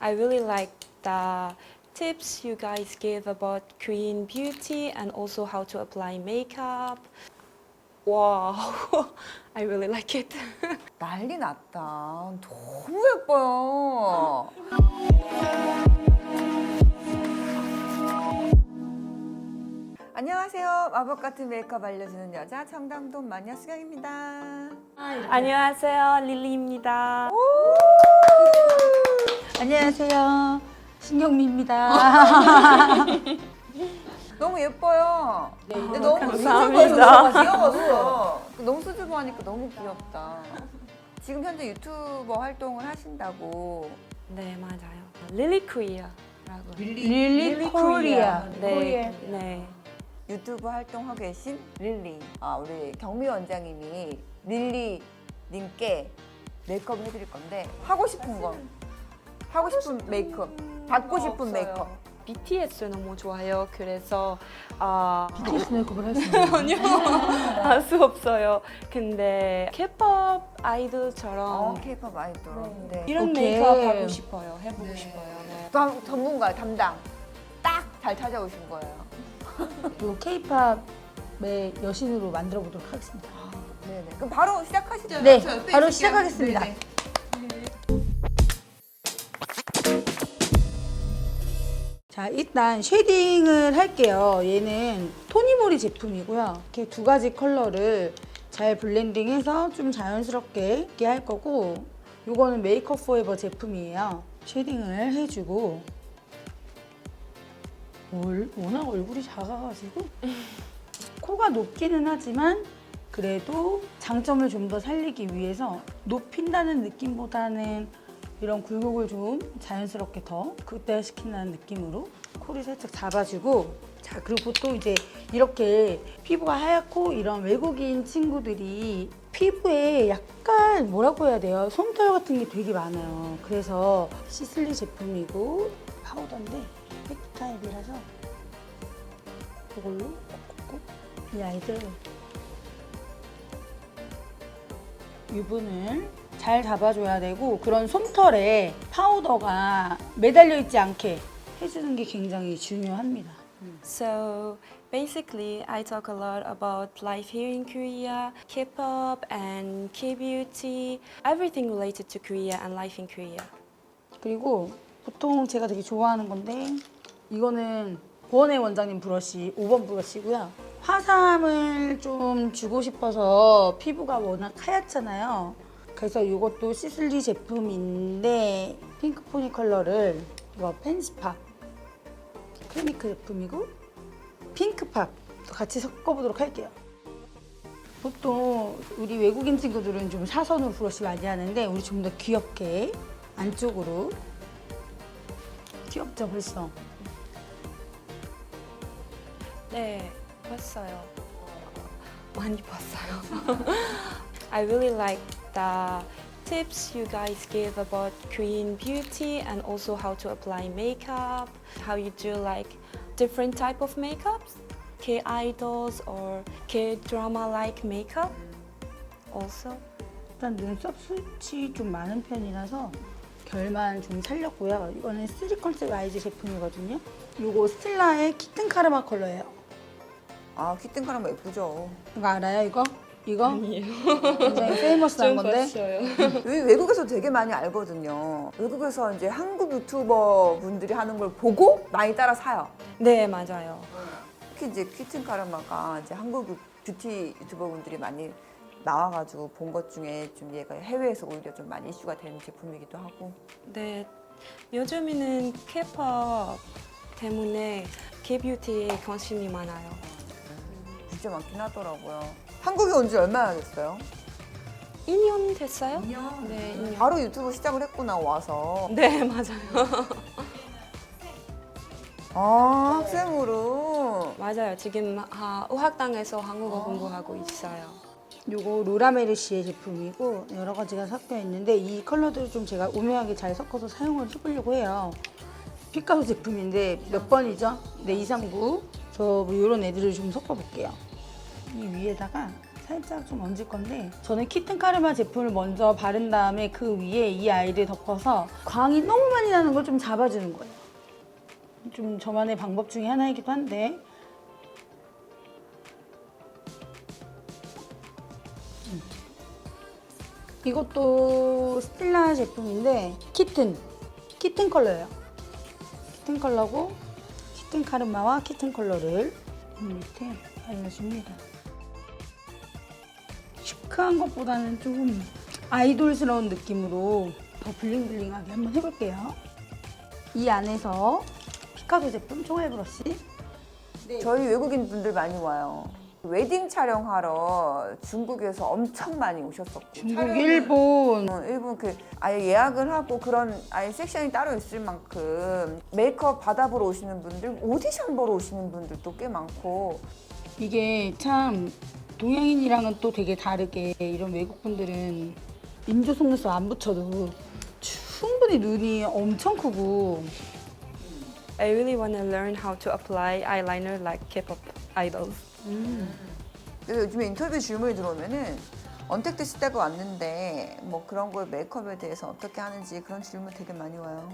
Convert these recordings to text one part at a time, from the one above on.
I really like the tips you guys give about Korean beauty and also how to apply makeup. Wow, I really like it. 난리 났다. 너무 예뻐요. 안녕하세요. 마법 같은 메이크업 알려주는 여자 청담동 마녀 수경입니다. 안녕하세요, 릴리입니다. 안녕하세요. 신경미입니다. 너무 예뻐요. 근데 너무. 수줍어서 귀여웠어. 너무 수줍어하니까 너무 귀엽다. 지금 현재 유튜버 활동을 하신다고. 네, 맞아요. 릴리 코리아라고. 릴리 코리아. 네, 네. 유튜브 활동하고 계신 릴리. 아, 우리 경미 원장님이 릴리 님께 메이크업을 해드릴 건데 하고 싶은 건 하고 싶은 메이크업, 받고 싶은 메이크업. BTS 너무 좋아요. 그래서 아 BTS 메이크업을 할수 있는 아니요 할 수 없어요. 근데 K-pop 아이돌처럼 어, 케이팝 아이돌. 네. 이런 오케이. 메이크업 하고 싶어요. 해보고 싶어요. 네. 또 전문가 담당 딱 잘 찾아오신 거예요. 요 K-팝의 여신으로 만들어 보도록 하겠습니다. 네네. 그럼 바로 시작하시죠. 네, 바로. 시작하겠습니다. 자, 일단 쉐딩을 할게요. 얘는 토니모리 제품이고요. 이렇게 두 가지 컬러를 잘 블렌딩해서 좀 자연스럽게 있게 할 거고 요거는 메이크업 포에버 제품이에요. 쉐딩을 해주고 올- 워낙 얼굴이 작아가지고 코가 높기는 하지만 그래도 장점을 좀 더 살리기 위해서 높인다는 느낌보다는 이런 굴곡을 좀 자연스럽게 더 극대화시킨다는 느낌으로 코를 살짝 잡아주고 자 그리고 보통 이제 이렇게 피부가 하얗고 이런 외국인 친구들이 피부에 약간 뭐라고 해야 돼요? 솜털 같은 게 되게 많아요. 그래서 시슬리 제품이고 파우더인데 팩 타입이라서 이걸로 콕콕콕 이 아이들 유분을 잘 잡아줘야 되고 그런 솜털에 파우더가 매달려 있지 않게 해주는 게 굉장히 중요합니다. So basically, I talk a lot about life here in Korea, K-pop and K-beauty, everything related to Korea and life in Korea. 그리고 보통 제가 되게 좋아하는 건데 이거는 보원의 원장님 브러쉬 5번 브러쉬고요. 화사함을 좀 주고 싶어서 피부가 워낙 하얗잖아요. 그래서 이것도 시슬리 제품인데 핑크 포니 컬러를 이거 펜시팝 클리니크 제품이고 핑크팝 같이 섞어보도록 할게요. 보통 우리 외국인 친구들은 좀 사선으로 브러쉬 많이 하는데 우리 좀 더 귀엽게 안쪽으로 귀엽죠 벌써 네, 봤어요. 많이 봤어요. I really like the tips you guys give about Korean beauty and also how to apply makeup, how you do like different type of makeups, K idols or K drama like makeup. Also, 일단 눈썹 수치 좀 많은 편이라서 결만 좀 살렸고요 이거는 쓰리 컨셉 아이즈 제품이거든요 이거 스텔라의 키튼 카르마 컬러예요 아, 퀴뜬카람 예쁘죠. 이거 알아요 이거? 이거? 굉장히 페이머스한 건데 여기 외국에서 되게 많이 알거든요. 외국에서 이제 한국 유튜버 분들이 하는 걸 보고 많이 따라 사요. 네 맞아요. 특히 이제 퀴튼 카르마가 이제 한국 유- 뷰티 유튜버 분들이 많이 나와가지고 본 것 중에 좀 얘가 해외에서 오히려 좀 많이 이슈가 되는 제품이기도 하고. 네, 요즘에는 K-pop 때문에 K-뷰티에 관심이 많아요. 진짜 많긴 하더라고요. 한국에 온 지 얼마나 됐어요? 2년 됐어요? 네, 2년. 바로 유튜브 시작을 했구나 와서. 네, 맞아요. 아 학생으로. 맞아요. 지금 아, 의학당에서 한국어 공부하고 있어요. 이거 로라메르시의 제품이고 여러 가지가 섞여 있는데 이 컬러들을 좀 제가 오묘하게 잘 섞어서 사용을 해보려고 해요. 피카소 제품인데 몇 번이죠? 네, 239. 저뭐 이런 애들을 좀 섞어볼게요. 이 위에다가 살짝 좀 얹을 건데 저는 키튼 카르마 제품을 먼저 바른 다음에 그 위에 이 아이를 덮어서 광이 너무 많이 나는 걸 좀 잡아주는 거예요. 좀 저만의 방법 중에 하나이기도 한데 음. 이것도 스틸라 제품인데 키튼 키튼 컬러예요. 키튼 컬러고 키튼 카르마와 키튼 컬러를 이 밑에 발라줍니다. 시크한 것보다는 조금 아이돌스러운 느낌으로 더 블링블링하게 한번 해볼게요. 이 안에서 피카소 제품 총알 브러쉬. 저희 외국인 분들 많이 와요. 웨딩 촬영하러 중국에서 엄청 많이 오셨었고. 중국, 일본. 어, 일본 그 아예 예약을 하고 그런 아예 섹션이 따로 있을 만큼 메이크업 받아보러 오시는 분들 오디션 보러 오시는 분들도 꽤 많고. 이게 참 동양인이랑은 또 되게 다르게 이런 외국 분들은 인조 속눈썹 안 붙여도 충분히 눈이 엄청 크고 I really want to learn how to apply eyeliner like K-pop idols. 그래서 요즘에 인터뷰 질문이 들어오면은 언택트 시대가 왔는데 뭐 그런 걸 메이크업에 대해서 어떻게 하는지 그런 질문 되게 많이 와요.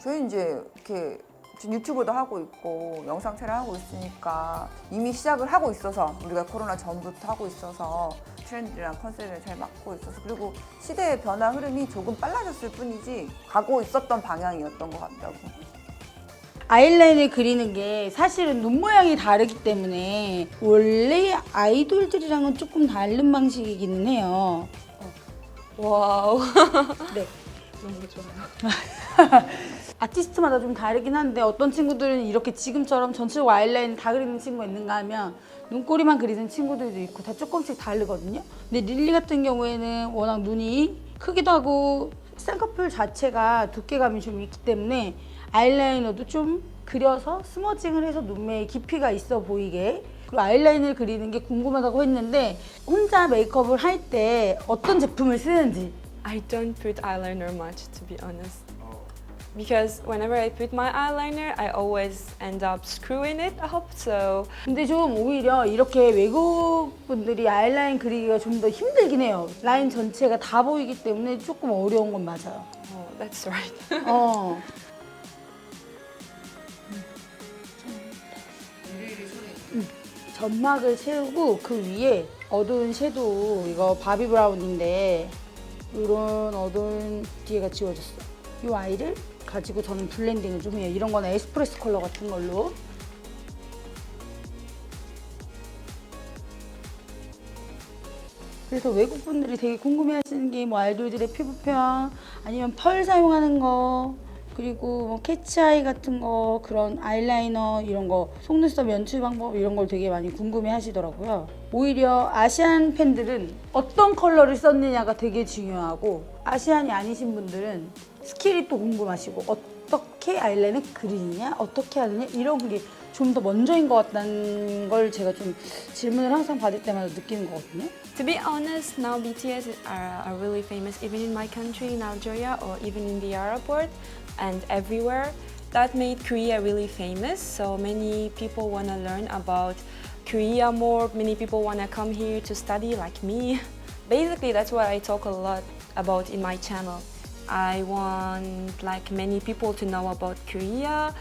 저희 이제 이렇게 지금 유튜브도 하고 있고 영상 촬영하고 있으니까 이미 시작을 하고 있어서 우리가 코로나 전부터 하고 있어서 트렌드랑 컨셉에 잘 맞고 있어서 그리고 시대의 변화 흐름이 조금 빨라졌을 뿐이지 가고 있었던 방향이었던 것 같다고. 아이라인을 그리는 게 사실은 눈 모양이 다르기 때문에 원래 아이돌들이랑은 조금 다른 방식이기는 해요. Wow. 네. 너무 좋아요. 아티스트마다 좀 다르긴 한데 어떤 친구들은 이렇게 지금처럼 전체적으로 아이라인 다 그리는 친구가 있는가 하면 눈꼬리만 그리는 친구들도 있고 다 조금씩 다르거든요. 근데 릴리 같은 경우에는 워낙 눈이 크기도 하고 쌍꺼풀 자체가 두께감이 좀 있기 때문에 아이라이너도 좀 그려서 스머징을 해서 눈매에 깊이가 있어 보이게 그리고 아이라인을 그리는 게 궁금하다고 했는데 혼자 메이크업을 할 때 어떤 제품을 쓰는지 I don't put eyeliner much to be honest. Because whenever I put my eyeliner, I always end up screwing it up. So 근데 좀 오히려 이렇게 외국 분들이 아이라인 그리기가 좀 더 힘들긴 해요. 라인 전체가 다 보이기 때문에 조금 어려운 건 맞아요. oh, that's right. 어. 음, 점막을 채우고 그 위에 어두운 섀도우 이거 바비 브라운인데 이런 어두운 뒤에가 지워졌어. 이 아이를 가지고 저는 블렌딩을 좀 해요. 이런 거는 에스프레소 컬러 같은 걸로. 그래서 외국 분들이 되게 궁금해 하시는 게 뭐 아이돌들의 피부편 아니면 펄 사용하는 거 그리고 뭐 캐치아이 같은 거 그런 아이라이너 이런 거 속눈썹 연출 방법 이런 걸 되게 많이 궁금해 하시더라고요. 오히려 아시안 팬들은 어떤 컬러를 썼느냐가 되게 중요하고 아시안이 아니신 분들은 스킬이 또 궁금하시고 어떻게 아이라인을 그리느냐 어떻게 하느냐 이런 게 좀 더 먼저인 것 같다는 걸 제가 좀 질문을 항상 받을 때마다 느끼는 거거든요. to be honest, now BTS are, are really famous even in my country, in Algeria, or even in the world and everywhere. That made Korea really famous. So many people want to learn about Korea more. Many people want to come here to study, like me. Basically, that's what I talk a lot about in my channel. I want like many people to know about Korea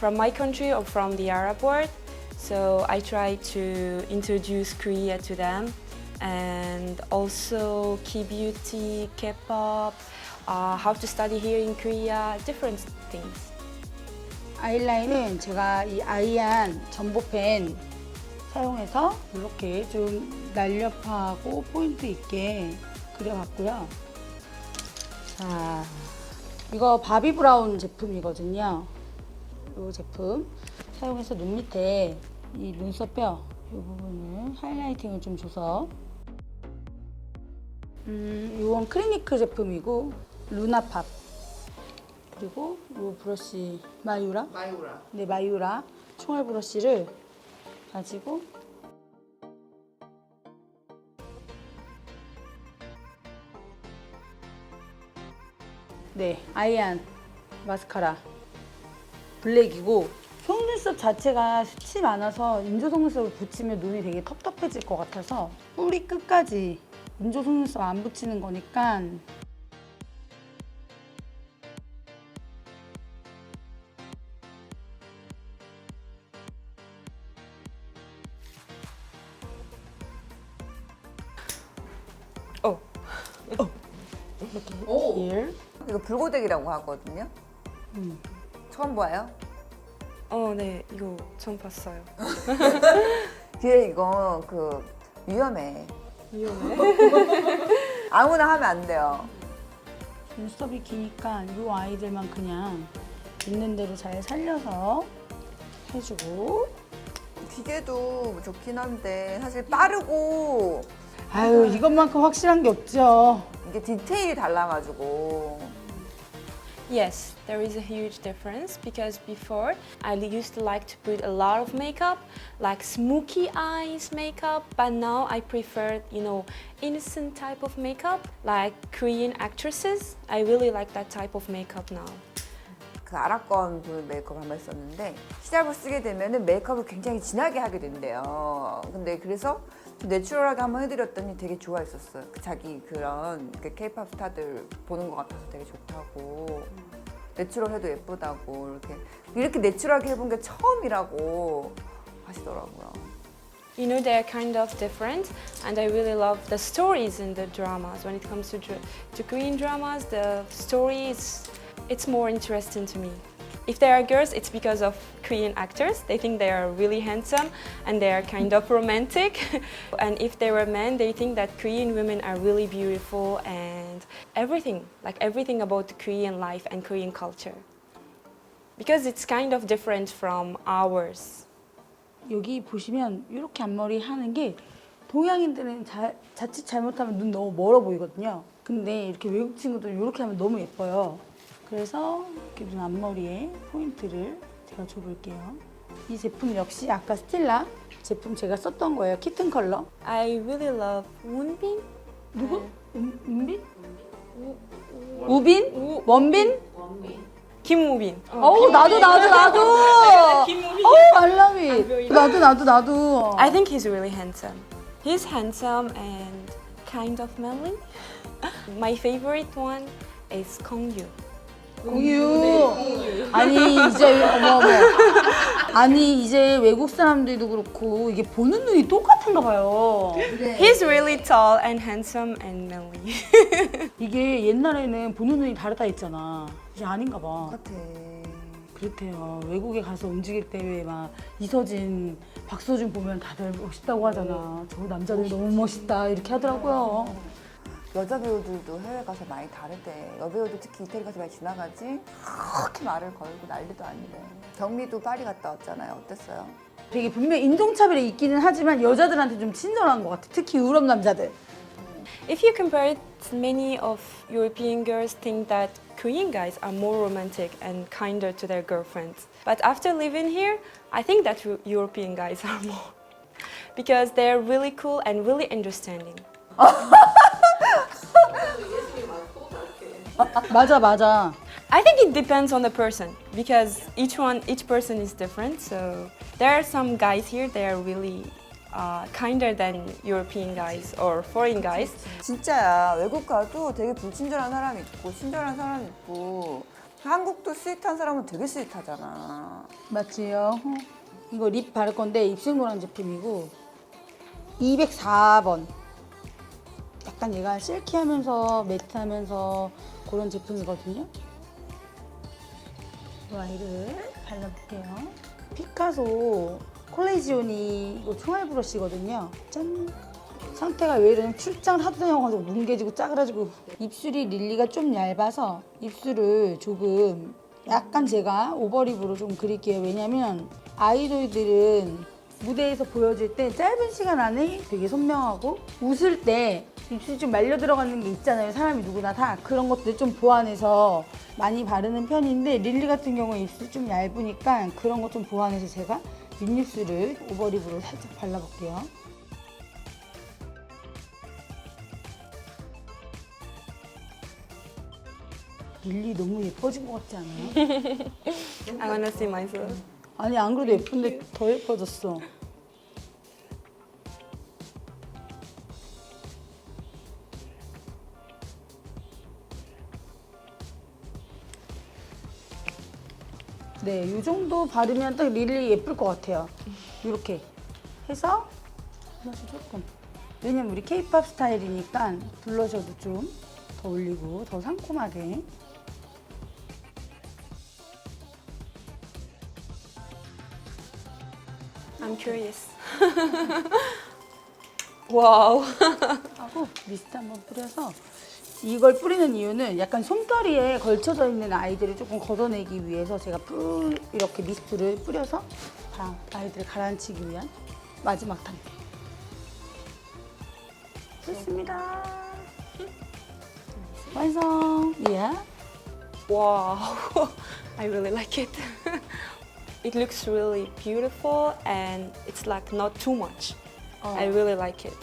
from my country or from the Arab world. So I try to introduce Korea to them and also key beauty, K-pop, uh, how to study here in Korea, different things. 아이라인은 제가 이 아이안 전보펜 사용해서 이렇게 좀 날렵하고 포인트 있게 그려봤고요. 자, 이거 바비 브라운 제품이거든요. 이 제품. 사용해서 눈 밑에 이 눈썹 뼈 이 부분을 하이라이팅을 좀 줘서. 음, 이건 클리니크 제품이고 루나팝. 그리고 이 브러쉬 마유라? 마유라. 네 마유라. 총알 브러쉬를 가지고 네 아이안 마스카라. 블랙이고 속눈썹 자체가 숱이 많아서 인조 속눈썹을 붙이면 눈이 되게 텁텁해질 것 같아서 뿌리 끝까지 인조 속눈썹 안 붙이는 거니까 불고데기라고 하거든요. 음. 처음 봐요. 어, 네. 이거 처음 봤어요. 뒤에 이거 그 위험해. 위험해. 아무나 하면 안 돼요. 눈썹이 기니까 이 아이들만 그냥 있는 대로 잘 살려서 해주고 기계도 좋긴 한데 사실 빠르고 아유 이것만큼 확실한 게 없죠. 이게 디테일이 달라가지고 Yes, there is a huge difference because before I used to like to put a lot of makeup, like smoky eyes makeup, but now I prefer, you know, innocent type of makeup, like Korean actresses. I really like that type of makeup now. 그그 메이크업 한번 했었는데 시작을 쓰게 되면은 메이크업을 굉장히 진하게 하게 된대요. 근데 그래서 좀 내추럴하게 한번 해드렸더니 되게 좋아했었어요. 그 자기 그런 그 케이팝 스타들 보는 것 같아서 되게 좋다고. 내추럴해도 예쁘다고 이렇게 이렇게 내추럴하게 해본 게 처음이라고 하시더라고요. You know, they're kind of different, and I really love the stories in the dramas. When it comes to, to Korean dramas, the stories, it's more interesting to me. If they are girls, it's because of Korean actors. They think they are really handsome and they are kind of romantic. and if they were men, they think that Korean women are really beautiful and everything, like everything about the Korean life and Korean culture. Because it's kind of different from ours. 여기 보시면 이렇게 앞머리 하는 게 동양인들은 자, 자칫 잘못하면 눈 너무 멀어 보이거든요. 근데 이렇게 외국 친구들은 이렇게 하면 너무 예뻐요. 그래서 이렇게 눈 앞머리에 포인트를 제가 줘볼게요. 이 제품 역시 아까 스틸라 제품 제가 썼던 거예요. 키튼 컬러. I really love Moonbin. 누구? 음, 은빈? 우빈? 원빈? 김우빈. 어우 나도 나도 나도. 김우빈. 어우 알람이. 나도 나도 나도. I think he's really handsome. He's handsome and kind of manly. My favorite one is Kongyu. 공유. 아니 이제 어머 어머. 아니 이제 외국 사람들도 그렇고 이게 보는 눈이 똑같은가 봐요. He's really tall and handsome and manly. 이게 옛날에는 보는 눈이 다르다 했잖아. 이제 아닌가 봐. 같아. 그렇대요. 외국에 가서 움직일 때왜막 이서진, 박서준 보면 다들 멋있다고 하잖아. 저 남자들 너무 멋있다 이렇게 하더라고요. 여자 배우들도 해외 가서 많이 다르대. 여배우도 특히 이태리 가서 많이 지나가지. 그렇게 말을 걸고 난리도 아니래. 경미도 파리 갔다 왔잖아요. 어땠어요? 되게 분명 인종차별이 있기는 하지만 여자들한테 좀 친절한 것 같아. 특히 유럽 남자들. if you compare it, many of European girls think that Korean guys are more romantic and kinder to their girlfriends. But after living here, I think that Eu- European guys are more. Because they're really cool and really understanding. 맞아 맞아. I think it depends on the person because each one, each person is different. So there are some guys here they are really uh, kinder than European guys or foreign guys. 진짜야. 외국 가도 되게 불친절한 사람 있고 친절한 사람 있고 한국도 스윗한 사람은 되게 스윗하잖아. 맞지요. 어. 이거 립 바를 건데 입술 노란 제품이고 204번. 약간 얘가 실키하면서 매트하면서 그런 제품이거든요. 이 아이를 발라볼게요. 피카소 콜레지온이 이거 총알 브러쉬거든요. 짠. 상태가 왜 이러냐 출장 하도 다녀가지고 뭉개지고 짜그라지고 입술이 릴리가 좀 얇아서 입술을 조금 약간 제가 오버립으로 좀 그릴게요 왜냐면 아이돌들은 무대에서 보여줄 때 짧은 시간 안에 되게 선명하고 웃을 때 입술이 좀 말려 들어가는 게 있잖아요 사람이 누구나 다 그런 것들 좀 보완해서 많이 바르는 편인데 릴리 같은 경우에 입술이 좀 얇으니까 그런 것 좀 보완해서 제가 윗입술을 오버립으로 살짝 발라볼게요 릴리 너무 예뻐진 것 같지 않아요? I wanna see myself. 아니 안 그래도 예쁜데 더 예뻐졌어. 네, 이 정도 바르면 딱 릴리 예쁠 것 같아요. 이렇게 해서 블러셔 조금. 왜냐면 우리 케이팝 스타일이니까 블러셔도 좀 더 올리고 더 상콤하게. I'm curious. 와우. 하고 미스트 한번 뿌려서 이걸 뿌리는 이유는 약간 솜털이에 걸쳐져 있는 아이들을 조금 걷어내기 위해서 제가 뿌 이렇게 미스트를 뿌려서 다 아이들을 가라앉히기 위한 마지막 단계. 좋습니다. 완성. 예. Wow. I really like it. It looks really beautiful and it's like not too much. I really like it.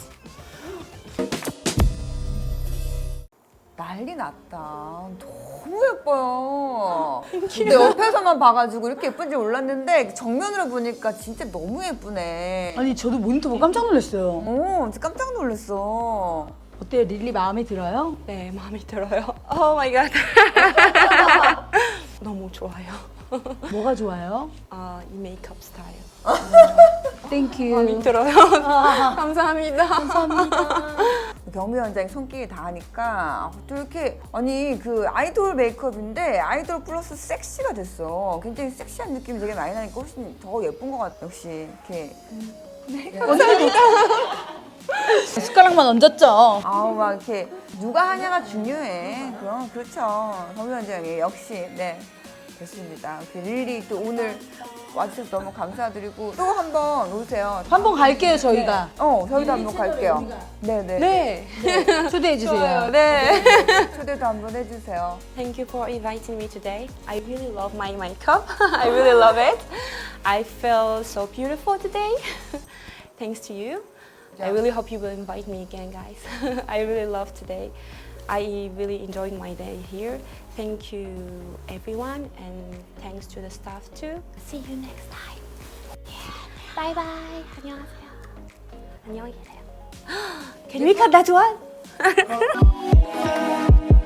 난리 났다. 너무 예뻐요. 근데 옆에서만 봐가지고 이렇게 예쁜지 몰랐는데 정면으로 보니까 진짜 너무 예쁘네. 아니 저도 모니터 보고 깜짝 놀랐어요. 오, 진짜 깜짝 놀랐어. 어때요? 릴리 마음에 들어요? 네, 마음에 들어요. Oh my god. 너무 좋아요. 뭐가 좋아요? 아, 이 메이크업 스타일. 땡큐. 마음에 들어요. 감사합니다. 경미 원장이 손길이 다 하니까 또 이렇게 아니 그 아이돌 메이크업인데 아이돌 플러스 섹시가 됐어. 굉장히 섹시한 느낌이 되게 많이 나니까 훨씬 더 예쁜 것 같아. 역시 이렇게 숟가락만 얹었죠. 아우 막 이렇게 누가 하냐가 중요해. 그럼 그렇죠. 경미 원장이 역시 네 됐습니다. 이렇게 릴리 또 오늘 와주셔서 너무 감사드리고 또 한 번 오세요. 한 번 갈게요 저희가. 어 저희도 한번 갈게요. 네네. 네. 초대해 주세요. 네. 초대도 한번 해주세요. Thank you for inviting me today. I really love my makeup. I really love it. I feel so beautiful today. Thanks to you. I really hope you will invite me again, guys. I really love today. I really enjoyed my day here. Thank you, everyone, and thanks to the staff too. See you next time. Bye bye. 안녕하세요. 안녕히 계세요. Can we cut that one?